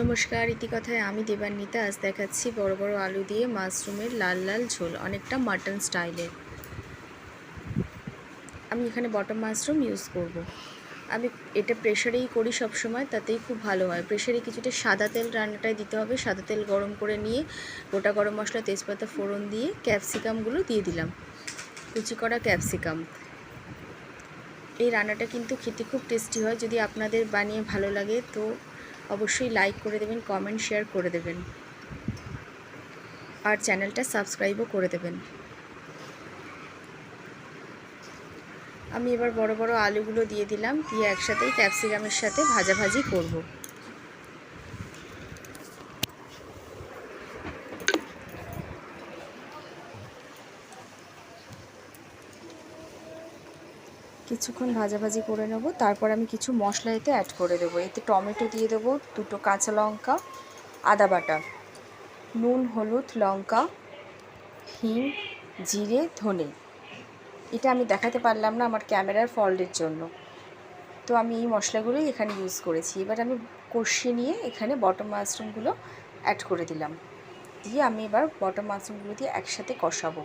নমস্কার, ইতিকথায় আমি দেবান্বিতা। আজ দেখাচ্ছি বড় বড় আলু দিয়ে মাশরুমের লাল লাল ঝোল, অনেকটা মাটন স্টাইলের আমি এখানে বটম মাশরুম ইউজ করব। আমি এটা প্রেশারেই করি সব সময় তাতেই খুব ভালো হয়। প্রেশারে কিছুটা সাদা তেল রান্নাটায় দিতে হবে। সাদা তেল গরম করে নিয়ে গোটা গরম মশলা, তেজপাতা, ফোড়ন দিয়ে ক্যাপসিকামগুলো দিয়ে দিলাম। কুচি করা ক্যাপসিকাম এই রান্নাটা কিন্তু খেতে খুব টেস্টি হয়। যদি আপনাদের বানিয়ে ভালো লাগে তো অবশ্যই লাইক করে দেবেন কমেন্ট শেয়ার করে দেবেন। আর চ্যানেলটা সাবস্ক্রাইবও করে দেবেন। আমি এবার বড় বড় আলুগুলো দিয়ে দিলাম, দিয়ে একসাথেই ক্যাপসিকামের সাথে ভাজাভাজি করব। কিছুক্ষণ ভাজাভাজি করে নেব। তারপর আমি কিছু মশলা এতে অ্যাড করে দেবো। এতে টমেটো দিয়ে দেবো, দুটো কাঁচা লঙ্কা, আদা বাটা, নুন, হলুদ, লঙ্কা, হিং, জিরে, ধনে। এটা আমি দেখাতে পারলাম না আমার ক্যামেরার ফল্টের জন্য। তো আমি এই মশলাগুলোই এখানে ইউজ করেছি। এবার আমি কষিয়ে নিয়ে এখানে বটম মাশরুমগুলো অ্যাড করে দিলাম। দিয়ে আমি এবার বটম মাশরুমগুলো দিয়ে একসাথে কষাবো।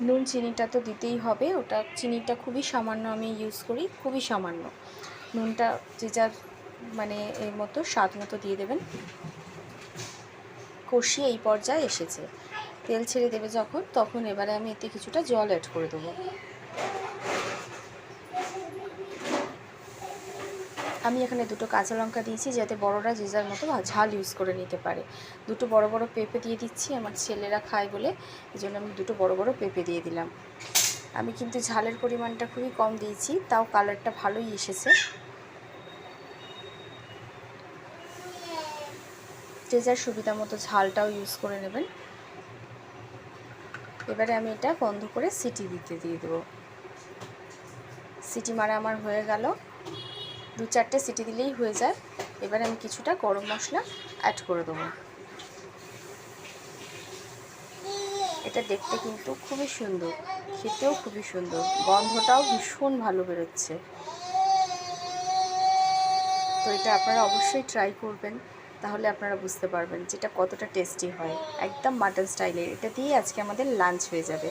নুন চিনিটা তো দিতেই হবে। ওটা চিনিটা খুবই সামান্য আমি ইউজ করি, খুবই সামান্য। নুনটা যে যার মানে এর মতো স্বাদ মতো দিয়ে দেবেন। কষিয়ে এই পর্যায়ে এসেছে। তেল ছেড়ে দেবে যখন, তখন এবারে আমি এতে কিছুটা জল অ্যাড করে দেবো। আমি এখানে দুটো কাঁচা লঙ্কা দিয়েছি যাতে বড়রা যে যার মতো ঝাল ইউজ করে নিতে পারে। দুটো বড় বড় পেঁপে দিয়ে দিচ্ছি, আমার ছেলেরা খায় বলে। এই জন্য আমি দুটো বড় বড় পেঁপে দিয়ে দিলাম। আমি কিন্তু ঝালের পরিমাণটা খুবই কম দিয়েছি, তাও কালারটা ভালোই এসেছে। যে যার সুবিধা মতো ঝালটাও ইউজ করে নেবেন। এবারে আমি এটা বন্ধ করে সিটি দিতে দিয়ে দেবো। সিটি মারা আমার হয়ে গেল। দু চারটে সিটি দিলেই হয়ে যায়। এবারে আমি কিছুটা গরম মশলা অ্যাড করে দেবো। এটা দেখতে কিন্তু খুবই সুন্দর, খেতেও খুবই সুন্দর, গন্ধটাও ভীষণ ভালো বেরোচ্ছে। তো এটা আপনারা অবশ্যই ট্রাই করবেন, তাহলে আপনারা বুঝতে পারবেন যেটা কতটা টেস্টি হয়। একদম মাটন স্টাইলের এটা দিয়ে আজকে আমাদের লাঞ্চ হয়ে যাবে।